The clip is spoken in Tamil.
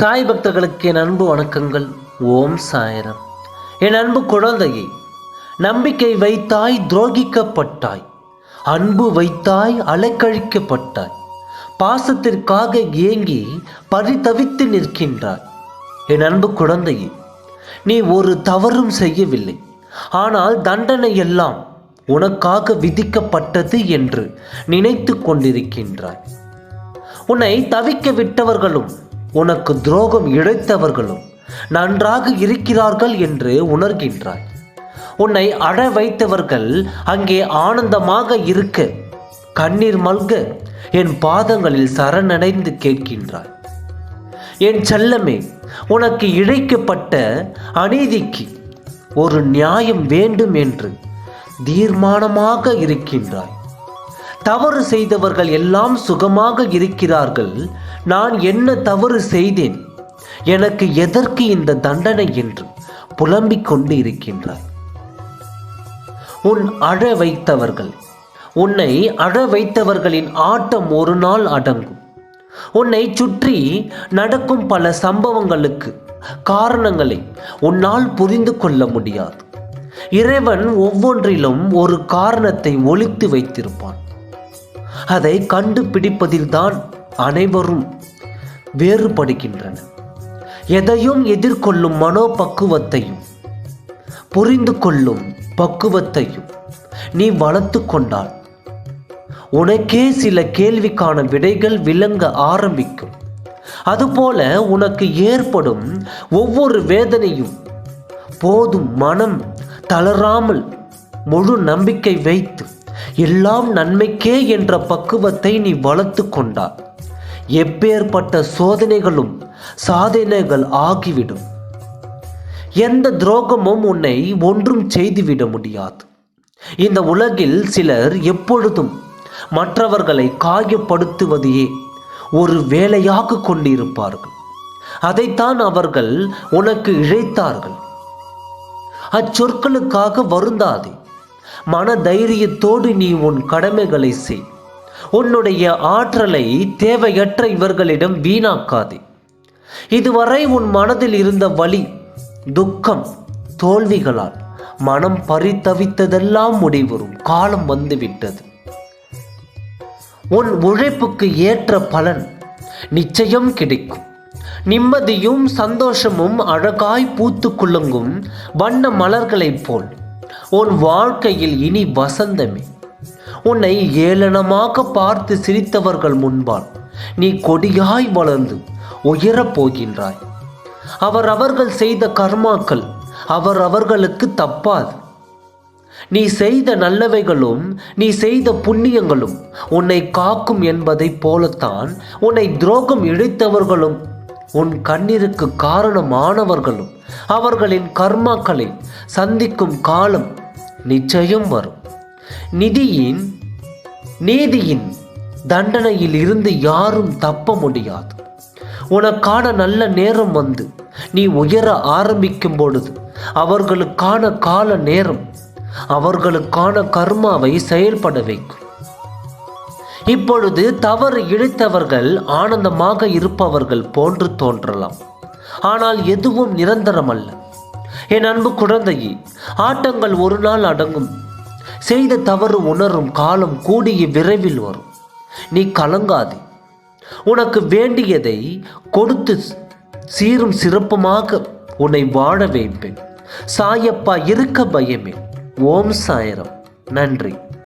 சாய் பக்தர்களுக்கு என் அன்பு வணக்கங்கள். ஓம் சாயரம். என் அன்பு குழந்தையை நம்பிக்கை வைத்தாய் துரோகிக்கப்பட்டாய். அன்பு வைத்தாய் அலைக்கழிக்கப்பட்டாய். பாசத்திற்காக ஏங்கி பரிதவித்து நிற்கின்றாய். என் அன்பு குழந்தையே நீ ஒரு தவறும் செய்யவில்லை. ஆனால் தண்டனை எல்லாம் உனக்காக விதிக்கப்பட்டது என்று நினைத்து கொண்டிருக்கின்றாய். உன்னை தவிக்க விட்டவர்களும் உனக்கு துரோகம் இழைத்தவர்களும் நன்றாக இருக்கிறார்கள் என்று உணர்கின்றாய். உன்னை அழ வைத்தவர்கள் அங்கே ஆனந்தமாக இருக்க கண்ணீர் மல்க என் பாதங்களில் சரணடைந்து கேட்கின்றாய். என் செல்லமே உனக்கு இழைக்கப்பட்ட அநீதிக்கு ஒரு நியாயம் வேண்டும் என்று தீர்மானமாக இருக்கின்றாய். தவறு செய்தவர்கள் எல்லாம் சுகமாக இருக்கிறார்கள். நான் என்ன தவறு செய்தேன்? எனக்கு எதற்கு இந்த தண்டனை என்று புலம்பிக் கொண்டு இருக்கின்றார் உன் அழ வைத்தவர்கள் உன்னை அழ வைத்தவர்களின் ஆட்டம் ஒரு நாள் அடங்கும். உன்னை சுற்றி நடக்கும் பல சம்பவங்களுக்கு காரணங்களை உன்னால் புரிந்து கொள்ள முடியாது. இறைவன் ஒவ்வொன்றிலும் ஒரு காரணத்தை ஒழித்து வைத்திருப்பான். அதை கண்டுபிடிப்பதில்தான் அனைவரும் வேறுபடுகின்றனர் எதையும் எதிர்கொள்ளும் மனோபக்குவத்தையும் புரிந்து கொள்ளும் பக்குவத்தையும் நீ வளர்த்து கொண்டால் உனக்கே சில கேள்விக்கான விடைகள் விளங்க ஆரம்பிக்கும். அதுபோல உனக்கு ஏற்படும் ஒவ்வொரு வேதனையும் போதும் மனம் தளராமல் முழு நம்பிக்கை வைத்து எல்லாம் நன்மைக்கே என்ற பக்குவத்தை நீ வளர்த்து கொண்டால் எப்பேற்பட்ட சோதனைகளும் சாதனைகள் ஆகிவிடும். எந்த துரோகமும் உன்னை ஒன்றும் செய்துவிட முடியாது. இந்த உலகில் சிலர் எப்பொழுதும் மற்றவர்களை காயப்படுத்துவதையே ஒரு வேலையாக கொண்டிருப்பார்கள். அதைத்தான் அவர்கள் உனக்கு இழைத்தார்கள். அச்சொற்களுக்காக வருந்தாதே. மன தைரியத்தோடு நீ உன் கடமைகளை செய். உன்னுடைய ஆற்றலை தேவையற்ற இவர்களிடம் வீணாக்காதே. இதுவரை உன் மனதில் இருந்த வலி துக்கம் தோல்விகளால் மனம் பறித்தவித்ததெல்லாம் முடிவரும் காலம் வந்துவிட்டது. உன் உழைப்புக்கு ஏற்ற பலன் நிச்சயம் கிடைக்கும். நிம்மதியும் சந்தோஷமும் அழகாய் பூத்து குலுங்கும் வண்ண மலர்களைப் போல். உன் வாழ்க்கையில் இனி வசந்தமே. உன்னை ஏளனமாக பார்த்து சிரித்தவர்கள் முன்பால் நீ கொடியாய் வளர்ந்து உயரப் போகின்றாய். அவர் அவர்கள் செய்த கர்மாக்கள் அவர் அவர்களுக்கு தப்பாது. நீ செய்த நல்லவைகளும் நீ செய்த புண்ணியங்களும் உன்னை காக்கும் என்பதைப் போலத்தான் உன்னை துரோகம் இழைத்தவர்களும் உன் கண்ணீருக்கு காரணமானவர்களும் அவர்களின் கர்மாக்களை சந்திக்கும் காலம் நிச்சயம் வரும். நிதியின் நீதியின் தண்டனையில் இருந்து யாரும் தப்ப முடியாது. உனக்கான நல்ல நேரம் வந்து நீ உயர ஆரம்பிக்கும் பொழுது அவர்களுக்கான கால நேரம் அவர்களுக்கான கர்மாவை செயல்பட வைக்கும். இப்பொழுது தவறு இழைத்தவர்கள் ஆனந்தமாக இருப்பவர்கள் போன்று தோன்றலாம். ஆனால் எதுவும் நிரந்தரமல்ல. என் அன்பு குழந்தையே ஆட்டங்கள் ஒரு நாள் அடங்கும். செய்த தவறு உணரும் காலம் கூடிய விரைவில் வரும். நீ கலங்காதே. உனக்கு வேண்டியதை கொடுத்து சீரும் சிறப்புமாக உன்னை வாழ வைப்பேன். சாயப்பா இருக்க பயமே. ஓம் சாயரம். நன்றி.